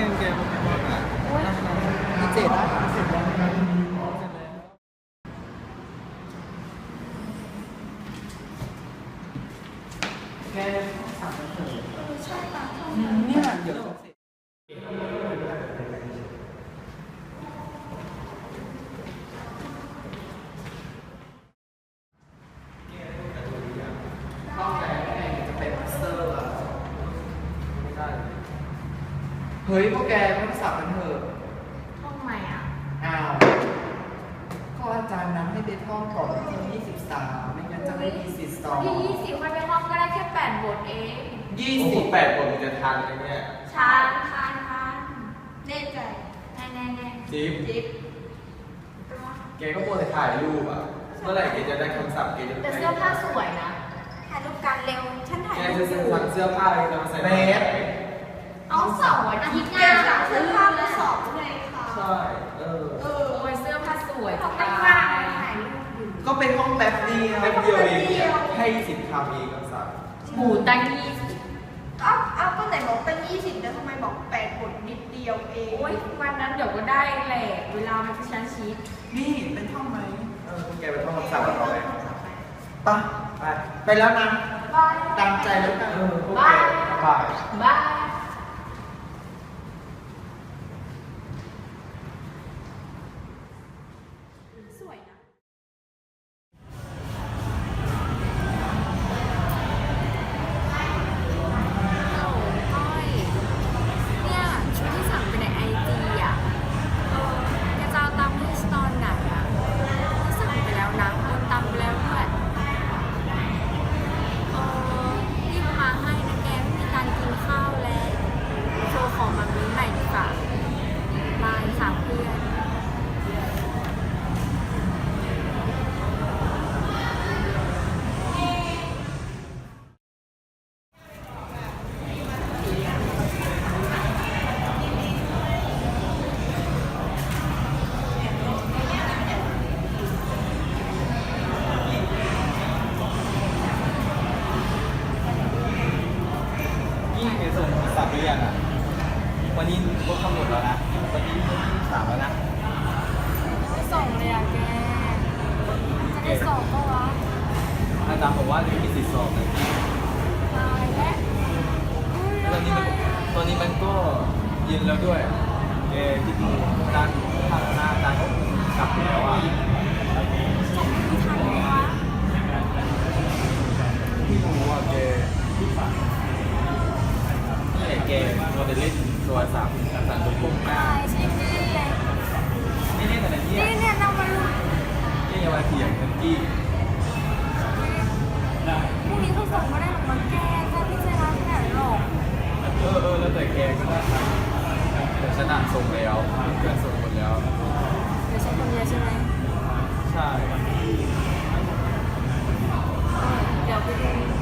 円で僕 เฮ้ยพวกแกไม่ต้องสับกันเถอะห้องใหม่อะ อ้าวก็อาจารย์นัดให้ไปท่องก่อนวันที่ 23 ไม่งั้นจะไม่มีสิทธิ์สอบที่ยี่สิบค่อยไปห้องก็ได้แค่แปดบทเอง ยี่โอ้โหสิบแปดคนมันจะทันไหมเนี่ยชานทานทานแน่ใจแน่แน่แน่จิ๊บจิ๊บแกก็โมวแต่ถ่ายรูปอะ เมื่อไหร่แกจะได้คำศัพท์แกจะแต่เสื้อผ้าสวยนะถ่ายรูปกันเร็ว ฉันถ่ายแกรูจะปสั่งเสื้อผ้าอะไรมาใส่เบส เอาเสาร์อาทิตย์หน้าค่ะเสื้อผ้ามาสอบไงคะใช่ เออ เออโอ้ยเสื้อผ้าสวยเขาจังไปเลว่างยถ่ายรูปอยู่ก็เป็นห้องแป๊บเดียวแป๊บเดียวเองเนี่ยให้สิบคำเองคำศัพท์หมูตั้งยี่สิบเอ้าเอ้าก็ไหนบอกตั้งยี่สิบแล้วทำไมบอกแปดบทนิดเดียวเอง โอ้ยวันนั้นเดี๋ยวก็ได้แหละเวลามันจะชั้นชิดนี่เป็นห้องไหมเออพวกแกไปท่องคำศัพท์กับเราไหมไปะไปไปแล้วนะบายตามใจแล้วกันเออพวกแกไปบาย รือยังอะ วันนี้ก็กำหนดแล้วนะ วันนี้วันที่สามแล้วนะไม่ส่งเลยอะแก จะได้สอบปะวะอาจารย์บอกว่าจะมีสิทธิ์สอบนะตายแล้วอุ๊ยตอนนี้มันตอนนี้มันก็เย็นแล้วด้วยแกที่ดู นี่อย่ามาเถียงกันกี้พรุ่งนี้เขาส่งมาได้หรอกมั้งแกแค่พิจารณาที่ไหนหรอกเออเออแล้วแต่แกก็ได้ครับแต่ฉันอ่านส่งแล้วเพื่อนส่งหมดแล้ว เดี๋ยวฉันคนเดียวใช่ไหมใช่เออเดี๋ยวไปดู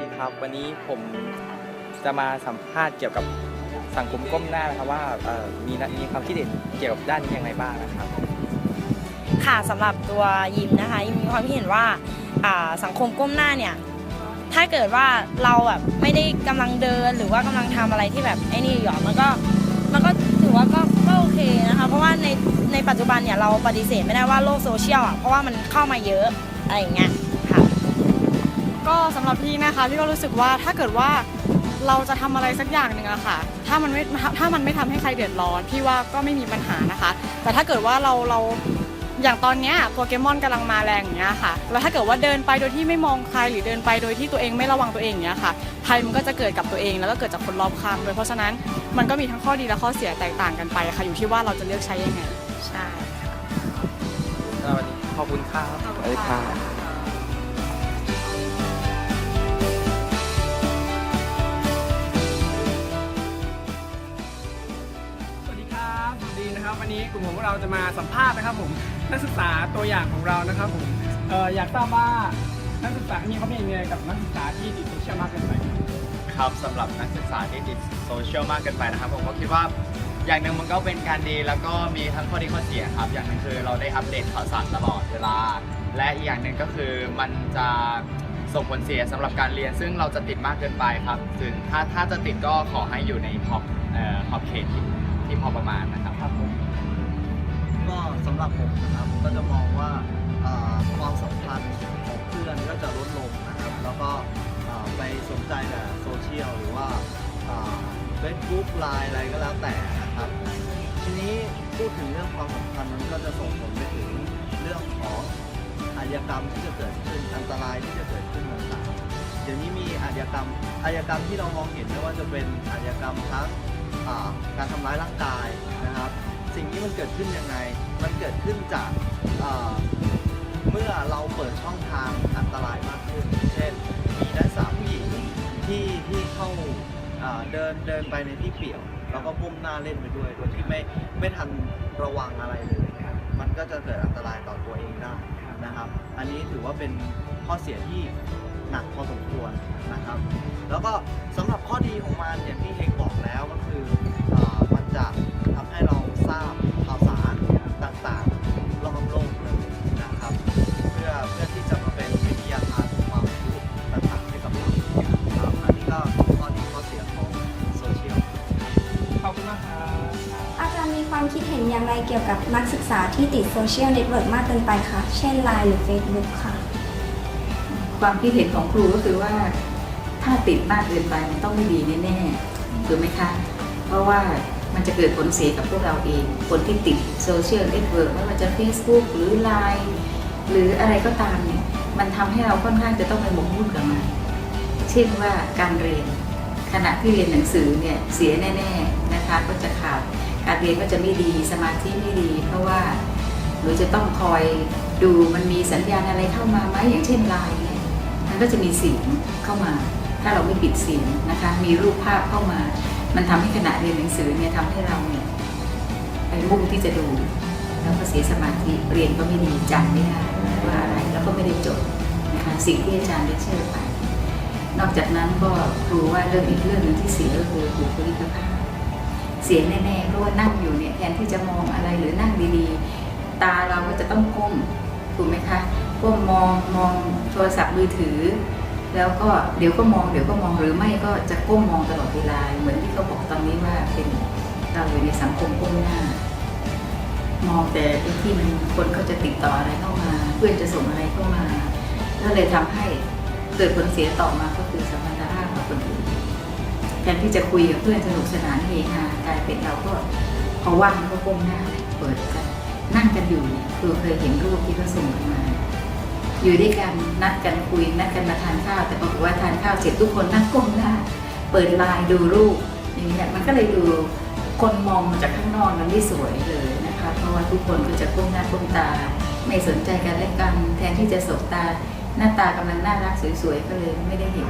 ดีครับวันนี้ผมจะมาสัมภาษณ์เกี่ยวกับสังคมก้มหน้านะครับว่ามีมีความคิดเห็นเกี่ยวกับด้านนี้อย่างไรบ้างนะครับ ค่ะสำหรับตัวยิมนะคะยิมมีความคิดเห็นว่าสังคมก้มหน้าเนี่ยถ้าเกิดว่าเราแบบไม่ได้กำลังเดินหรือว่ากำลังทำอะไรที่แบบไอ้นี่อยู่อมันก็มันก็ถือว่าก็ก็โอเคนะคะเพราะว่าในในปัจจุบันเนี่ยเราปฏิเสธไม่ได้ว่าโลกโซเชียลอะเพราะว่ามันเข้ามาเยอะอะไรอย่างเงี้ย ก็สำหรับพี่นะคะพี่ก็รู้สึกว่าถ้าเกิดว่าเราจะทำอะไรสักอย่างหนึ่งอะค่ะ ถ้ามันไม่ถ้ามันไม่ทำให้ใครเดือดร้อนพี่ว่าก็ไม่มีปัญหานะคะ แต่ถ้าเกิดว่าเราเราอย่างตอนเนี้ยโปเกมอนกำลังมาแรงอย่างเงี้ยค่ะ แล้วถ้าเกิดว่าเดินไปโดยที่ไม่มองใครหรือเดินไปโดยที่ตัวเองไม่ระวังตัวเองอย่างเงี้ยค่ะภัยมันก็จะเกิดกับตัวเองแล้วก็เกิดจากคนรอบข้างด้วยเพราะฉะนั้นมันก็มีทั้งข้อดีและข้อเสียแตกต่างกันไปค่ะ อยู่ที่ว่าเราจะเลือกใช้ยังไง ใช่ สวัสดีขอบคุณครับ ขอบคุณค่ะ เราจะมาสัมภาษณ์นะครับผมนักศึกษาตัวอย่างของเรานะครับผมเอ่ออยากทราบว่านักศึกษามีความเห็นยังไงกับนักศึกษาที่ติดโซเชียลมากเกินไปครับสำหรับนักศึกษาที่ติดโซเชียลมากเกินไปนะครับ ผมก็คิดว่าอย่างหนึ่งมันก็เป็นการดีแล้วก็มีทั้งข้อดีข้อเสียครับ อย่างหนึ่งคือเราได้อัปเดตข่าวสารตลอดเวลา และอีกอย่างหนึ่งก็คือมันจะส่งผลเสียสำหรับการเรียน ซึ่งเราจะติดมากเกินไปครับถึงถ้าถ้าจะติดก็ขอให้อยู่ในขอบเอ่อขอบเขตที่พอประมาณนะครับผม ก็สำหรับผมนะครับก็จะมองว่าความสัมพันธ์ของเพื่อนก็จะลดลงนะครับ แล้วก็ไปสนใจแต่โซเชียลหรือว่าเฟซบุ๊กไลน์อะไรก็แล้วแต่นะครับ ทีนี้พูดถึงเรื่องความสัมพันธ์มันก็จะส่งผลไปถึงเรื่องของอาชญากรรมที่จะเกิดขึ้นอันตรายที่จะเกิดขึ้นต่างๆเดี๋ยวนี้มีอาชญากรรมอาชญากรรมที่เรามองเห็นไม่ว่าจะเป็นอาชญากรรมทั้งการทำร้ายร่างกายนะครับ สิ่งนี้มันเกิดขึ้นยังไง มันเกิดขึ้นจากเอ่อเมื่อเราเปิดช่องทางอันตรายมากขึ้น เช่น มีนักศึกษาผู้หญิงที่ที่เข้าเอ่อเดินเดินไปในที่เปี่ยว แล้วก็ก้มหน้าเล่นไปด้วยโดยที่ไม่ไม่ทันระวังอะไรเลย มันก็จะเกิดอันตรายต่อตัวเองได้นะครับ อันนี้ถือว่าเป็นข้อเสียที่หนักพอสมควรนะครับ แล้วก็สำหรับข้อดีของมันอย่างที่เฮงบอกแล้วก็คืออมันจะ ทำให้เราทราบข่าวสารต่างๆรอบโลกเลยนะครับ เพื่อเพื่อที่จะมาเป็นวิทยาทานความรู้ต่างๆให้กับเราครับอันนี้ก็ข้อดีข้อเสียของโซเชียลขอบคุณมากครับอาจารย์มีความคิดเห็นอย่างไรเกี่ยวกับนักศึกษาที่ติดโซเชียลเน็ตเวิร์กมากเกินไปคะเช่น Line หรือ Facebook ค่ะ ความคิดเห็นของครูก็คือว่าถ้าติดมากเกินไปมันต้องไม่ดีแน่ๆถูกไหมคะ เพราะว่า มันจะเกิดผลเสียกับพวกเราเอง คนที่ติดโซเชียลเน็ตเวิร์กไม่ว่าจะ Facebook หรือ Line หรืออะไรก็ตามเนี่ยมันทำให้เราค่อนข้างจะต้องไปหมกมุ่นกับมัน เช่นว่าการเรียน ขณะที่เรียนหนังสือเนี่ยเสียแน่ ๆนะคะ ก็จะขาดการเรียนก็จะไม่ดีสมาธิไม่ดี เพราะว่าหนูจะต้องคอยดูมันมีสัญญาณอะไรเข้ามาไหมอย่างเช่นไลน์เนี่ยมันก็จะมีเสียงเข้ามา ถ้าเราไม่ปิดเสียงนะคะ มีรูปภาพเข้ามา มันทำให้ขณะเรียนหนังสือเนี่ยทำให้เราเนี่ยไปมุ่งที่จะดู แล้วก็เสียสมาธิเรียนก็ไม่ดีจำไม่ได้ว่าอะไรแล้วก็ไม่ได้จดนะคะสิ่งที่อาจารย์ได้เชื่อไป นอกจากนั้นก็ครูว่าเรื่องอีกเรื่องหนึ่งที่เสียก็คือบุคลิกภาพเสียแน่ๆเพราะว่านั่งอยู่เนี่ยแทนที่จะมองอะไรหรือนั่งดีๆ ตาเราก็จะต้องก้มถูกไหมคะก้มมองมองโทรศัพท์มือถือ แล้วก็เดี๋ยวก็มองเดี๋ยวก็มองหรือไม่ก็จะก้มมองตลอดเวลาเหมือนที่เขาบอกตอนนี้ว่าเป็นเราอยู่ในสังคมก้มหน้า มองแต่ที่มันคนเขาจะติดต่ออะไรเข้ามา เพื่อนจะส่งอะไรเข้ามาก็เลยทำให้เกิดผลเสียต่อมาก็คือสัมพันธภาพกับคนอื่นแทนที่จะคุยกับเพื่อนสนุกสนานเฮฮากลายเป็นเราก็พอว่างก็ก้มหน้าเปิดกันนั่งกันอยู่เนี่ยคือเคยเห็นรูปที่เขาส่งกันมา อยู่ด้วยกันนัดกันคุยนัดกันมาทานข้าวแต่ปรากฏว่าทานข้าวเสร็จทุกคนนั่งก้มหน้าเปิดไลน์ดูรูปอย่างเงี้ยมันก็เลยดูคนมองมาจากข้างนอกมันไม่สวยเลยนะคะ เพราะว่าทุกคนก็จะก้มหน้าก้มตา ไม่สนใจกันและกันแทนที่จะสบตาหน้าตากำลังน่ารักสวยๆก็เลยไม่ได้เห็น